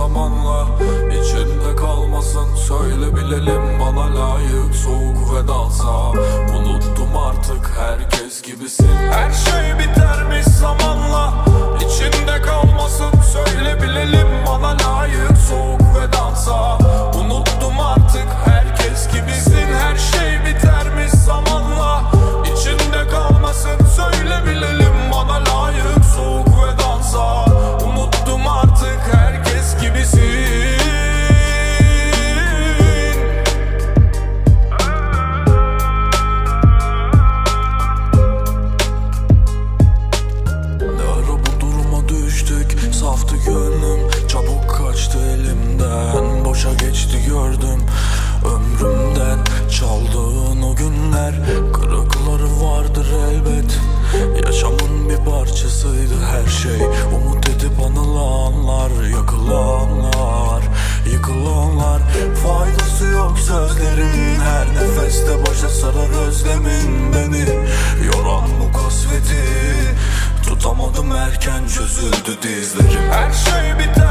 zamanla İçinde kalmasın. Söyle bilelim Bana layık soğuk vedansa Unuttum artık herkes gibisin. Her şey Kırıkları vardır elbet. Yaşamın bir parçasıydı her şey. Umut edip anılanlar Yakılanlar Yıkılanlar. Faydası yok sözlerin. Her nefeste başa sarar özlemin beni. Yoran bu kasveti. Tutamadım erken çözüldü dizlerim. Her şey biter